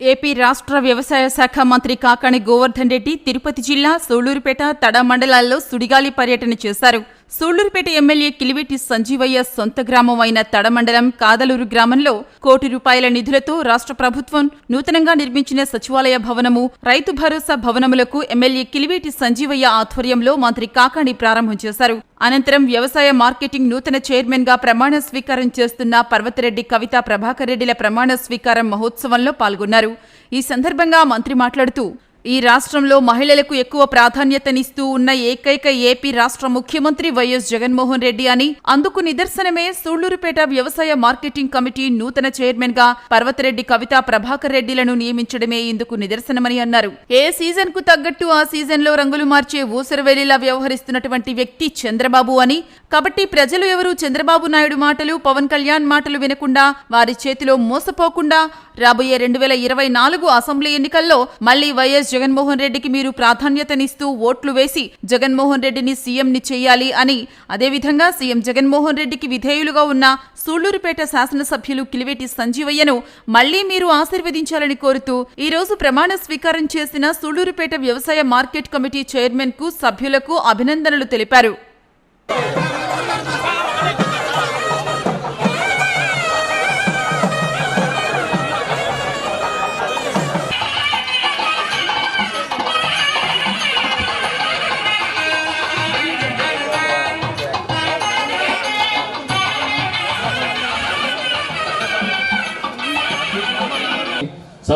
AP రాష్ట్ర వ్యవసాయ శాఖ మంత్రి కాకాణి గోవర్ధన్ రెడ్డి తిరుపతి జిల్లా సూళ్ళూరుపేట తడ మండలాల్లో సుడిగాలి పర్యటన చేశారు. సూళ్ళూరుపేట ఎమ్మెల్యే కిలివేటి సంజీవయ్య సొంత గ్రామం అయిన తడమండలం కాదలూరు గ్రామంలో కోటి రూపాయల నిధులతో రాష్ట్ర ప్రభుత్వం నూతనంగా నిర్మించిన సచివాలయ భవనము రైతు భరోసా భవనములకు ఎమ్మెల్యే కిలివేటి సంజీవయ్య ఆధ్వర్యంలో మంత్రి కాకాణి ప్రారంభం చేశారు. అనంతరం వ్యవసాయ మార్కెటింగ్ నూతన చైర్మన్గా ప్రమాణ స్వీకారం చేస్తున్న పర్వతిరెడ్డి కవిత ప్రభాకర్ రెడ్డిల ప్రమాణ స్వీకారం మహోత్సవంలో పాల్గొన్నారు. ఈ సందర్భంగా మంత్రి మాట్లాడుతూ ఈ రాష్ట్రంలో మహిళలకు ఎక్కువ ప్రాధాన్యతనిస్తూ ఉన్న ఏకైక ఏపీ రాష్ట్ర ముఖ్యమంత్రి వైఎస్ జగన్మోహన్ రెడ్డి అని అందుకు నిదర్శనమే సూళ్ళూరుపేట వ్యవసాయ మార్కెటింగ్ కమిటీ నూతన చైర్మన్గా పర్వతరెడ్డి కవిత ప్రభాకర్ రెడ్డిలను నియమించడమే ఇందుకు నిదర్శనమని అన్నారు. ఏ సీజన్కు తగ్గట్టు ఆ సీజన్లో రంగులు మార్చే ఊసరవేలిలా వ్యవహరిస్తున్నటువంటి వ్యక్తి చంద్రబాబు అని. కాబట్టి ప్రజలు ఎవరూ చంద్రబాబు నాయుడు మాటలు పవన్ కళ్యాణ్ మాటలు వినకుండా వారి చేతిలో మోసపోకుండా రాబోయే రెండు వేల ఇరవై నాలుగు అసెంబ్లీ ఎన్నికల్లో మళ్ళీ వైఎస్ జగన్మోహన్ రెడ్డికి మీరు ప్రాధాన్యతనిస్తూ ఓట్లు వేసి జగన్మోహన్ రెడ్డిని సీఎంని చేయాలి అని అదేవిధంగా సీఎం జగన్మోహన్ రెడ్డికి విధేయులుగా ఉన్న సూళ్ళూరుపేట శాసనసభ్యులు కిలివేటి సంజీవయ్యను మళ్ళీ మీరు ఆశీర్వదించాలని కోరుతూ ఈ రోజు ప్రమాణ స్వీకారం చేసిన సూళ్ళూరుపేట వ్యవసాయ మార్కెట్ కమిటీ చైర్మన్కు సభ్యులకు అభినందనలు తెలిపారు.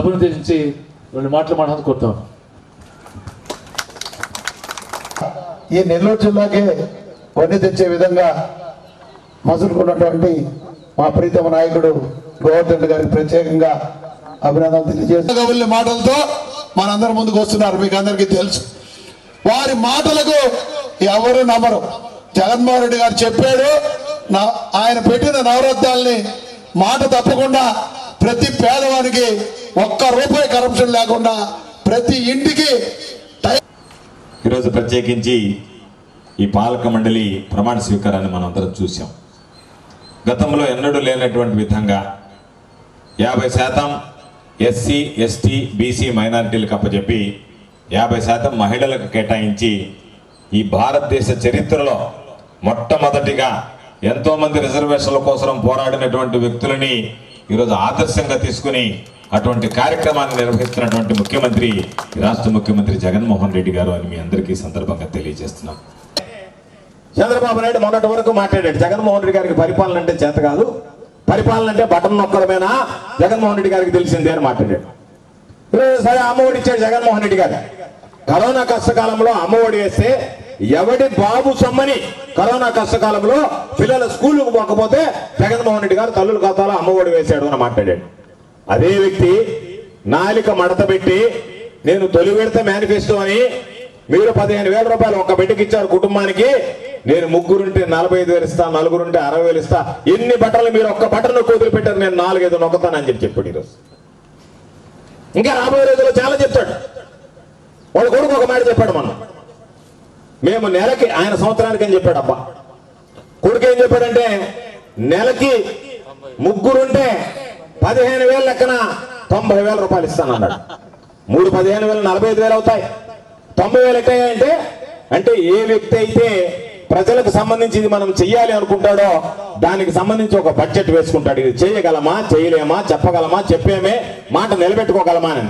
సభను ఉద్దేశించి రెండు మాటలు మాట్లాడుతూ కోరుతాను ఈ నెల్లూరు జిల్లాకే వన్నె తెచ్చే విధంగా మసులుకున్నటువంటి మా ప్రీతమ నాయకుడు గోవర్ధన్ గారికి ప్రత్యేకంగా అభినందనలు తెలియజేస్తూ మాటలతో మనందరి ముందుకు వస్తున్నారు. మీకు అందరికీ తెలుసు. వారి మాటలకు ఎవరు నమ్మరు. జగన్మోహన్ రెడ్డి గారు చెప్పాడు నా- ఆయన పెట్టిన నవరత్నాల్ని మాట తప్పకుండా ప్రతి పేదవానికి ఒక్క రూపాయి కరప్షన్ లేకుండా ప్రతి ఇంటికి ఈరోజు ప్రత్యేకించి ఈ పాలక మండలి ప్రమాణ స్వీకారాన్ని మనం అందరం చూసాం గతంలో ఎన్నడూ లేనటువంటి విధంగా యాభై శాతం ఎస్సీ ఎస్టీ బీసీ మైనారిటీలకు అప్పచెప్పి యాభై శాతం మహిళలకు కేటాయించి ఈ భారతదేశ చరిత్రలో మొట్టమొదటిగా ఎంతోమంది రిజర్వేషన్ల కోసం పోరాడినటువంటి వ్యక్తులని ఈరోజు ఆదర్శంగా తీసుకుని అటువంటి కార్యక్రమాన్ని నిర్వహిస్తున్నటువంటి ముఖ్యమంత్రి రాష్ట్ర ముఖ్యమంత్రి జగన్మోహన్ రెడ్డి గారు అని మీ అందరికీ సందర్భంగా తెలియజేస్తున్నాం. చంద్రబాబు నాయుడు మొన్నటి వరకు మాట్లాడాడు జగన్మోహన్ రెడ్డి గారికి పరిపాలన అంటే చేత కాదు. పరిపాలన అంటే బటన్ నొక్కడమేనా జగన్మోహన్ రెడ్డి గారికి తెలిసిందే అని మాట్లాడాడు. సరే అమ్మఒడి ఇచ్చాడు జగన్మోహన్ రెడ్డి గారు. కరోనా కష్టకాలంలో అమ్మఒడి వేస్తే ఎవడి బాబు సొమ్మని కరోనా కష్టకాలంలో పిల్లల స్కూల్కు పోకపోతే జగన్మోహన్ రెడ్డి గారు తల్లుల ఖాతాలో అమ్మఒడి వేశాడు అని మాట్లాడాడు. అదే వ్యక్తి నాలిక మడత పెట్టి నేను తొలి విడత మేనిఫెస్టో అని మీరు పదిహేను వేల రూపాయలు ఒక బిడ్డకి ఇచ్చారు కుటుంబానికి. నేను ముగ్గురుంటే నలభై ఐదు వేలు ఇస్తా నలుగురుంటే అరవై వేలు ఇస్తా. ఎన్ని బట్టలు మీరు ఒక్క బట్టను వదిలి పెట్టారు నేను నాలుగైదు నొక్కుతానని చెప్పి చెప్పాడు ఈరోజు. ఇంకా రాబోయే రోజుల్లో చాలా చెప్తాడు. వాడు కొడుకు ఒక మాట చెప్పాడు మనం. మేము నెలకి ఆయన సంవత్సరానికి అని చెప్పాడు అబ్బా. కొడుకు ఏం చెప్పాడంటే నెలకి ముగ్గురుంటే పదిహేను వేలు లెక్కన తొంభై వేల రూపాయలు ఇస్తాను అన్నాడు మూడు పదిహేను వేలు నలభై ఐదు వేలు అవుతాయి. తొంభై వేలు ఎక్కడంటే అంటే ఏ వ్యక్తి అయితే ప్రజలకు సంబంధించి ఇది మనం చెయ్యాలి అనుకుంటాడో దానికి సంబంధించి ఒక బడ్జెట్ వేసుకుంటాడు. ఇది చేయగలమా చేయలేమా చెప్పగలమా చెప్పేమే మాట నిలబెట్టుకోగలమా అని.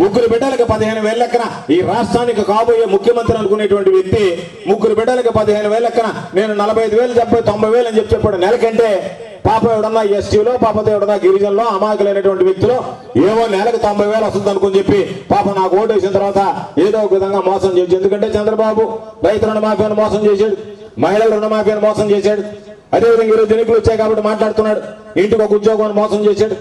ముగ్గురు బిడ్డలకు పదిహేను వేల లెక్కన ఈ రాష్ట్రానికి కాబోయే ముఖ్యమంత్రి అనుకునేటువంటి వ్యక్తి ముగ్గురు బిడ్డలకు పదిహేను వేల లెక్కన నేను నలభై ఐదు వేలు చెప్పే తొంభై వేలు అని చెప్పి చెప్పాడు. నెలకంటే పాప ఎవడన్నా ఎస్టీలో పాపతో ఎవడన్నా గిరిజనులో అమాయకులైనటువంటి వ్యక్తులు ఏవో నెలకు తొంభై వేలు వస్తుంది అనుకుని చెప్పి పాప నాకు ఓటు వేసిన తర్వాత ఏదో ఒక విధంగా మోసం చేసి ఎందుకంటే చంద్రబాబు రైతు రుణమాఫీని మోసం చేశాడు మహిళల రుణమాఫీని మోసం చేశాడు. అదేవిధంగా ఈరోజు ఎన్నికలు వచ్చాయి కాబట్టి మాట్లాడుతున్నాడు. ఇంటికి ఒక ఉద్యోగాన్ని మోసం చేశాడు.